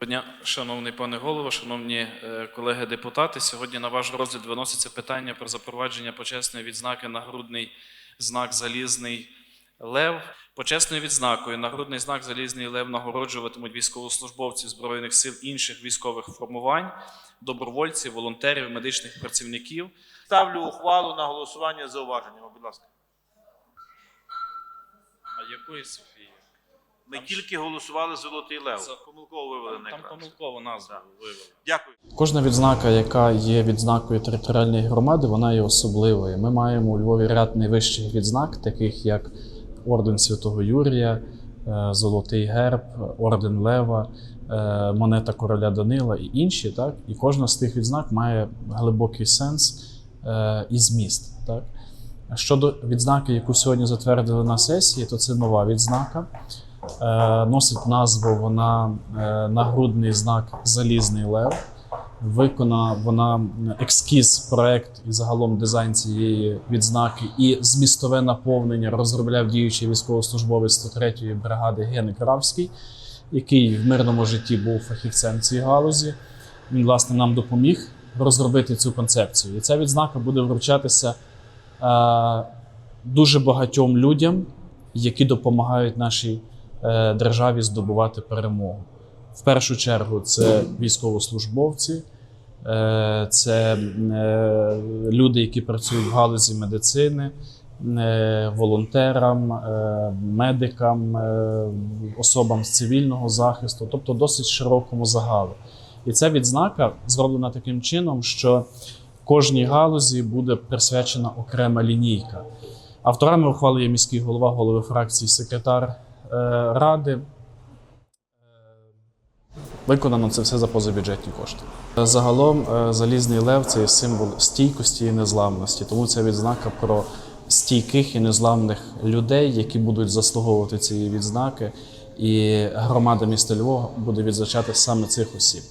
Доброго дня, шановний пане голово, шановні е, колеги депутати. Сьогодні на ваш розгляд виноситься питання про запровадження почесної відзнаки нагрудний знак Залізний Лев. Почесною відзнакою нагрудний знак Залізний Лев нагороджуватимуть військовослужбовців збройних сил інших військових формувань, добровольців, волонтерів, медичних працівників. Ставлю ухвалу на голосування з зауваженнями, будь ласка. А якої Софії? Ми Там тільки голосували Золотий Лев. За- Помилково вивели на Там екран. помилково назву Так. вивели. Дякую. Кожна відзнака, яка є відзнакою територіальної громади, вона є особливою. Ми маємо у Львові ряд найвищих відзнак, таких як Орден Святого Юрія, е, Золотий Герб, Орден Лева, е, монета короля Данила і інші. Так? І кожна з тих відзнак має глибокий сенс е, і зміст. Так? Щодо відзнаки, яку сьогодні затвердили на сесії, то це нова відзнака. Е, Носить назву вона е, нагрудний знак Залізний Лев. Виконана вона екскіз, проект і загалом дизайн цієї відзнаки і змістове наповнення розробляв діючий військовослужбовець 103-ї бригади Гени Кравський, який в мирному житті був фахівцем цієї галузі. Він, власне, нам допоміг розробити цю концепцію. І ця відзнака буде вручатися е, дуже багатьом людям, які допомагають нашій державі здобувати перемогу. В першу чергу це військовослужбовці, е, це е, люди, які працюють в галузі медицини, е, волонтерам, е, медикам, е, особам з цивільного захисту, тобто досить широкому загалу. І ця відзнака зроблена таким чином, що кожній галузі буде присвячена окрема лінійка. Авторами ухвали є міський голова, голови фракції, секретар е, ради. Виконано це все за позабюджетні кошти. Загалом е, залізний лев це є символ стійкості і незламності. Тому це відзнака про стійких і незламних людей, які будуть заслуговувати цієї відзнаки. І громада міста Львова буде відзначати саме цих осіб.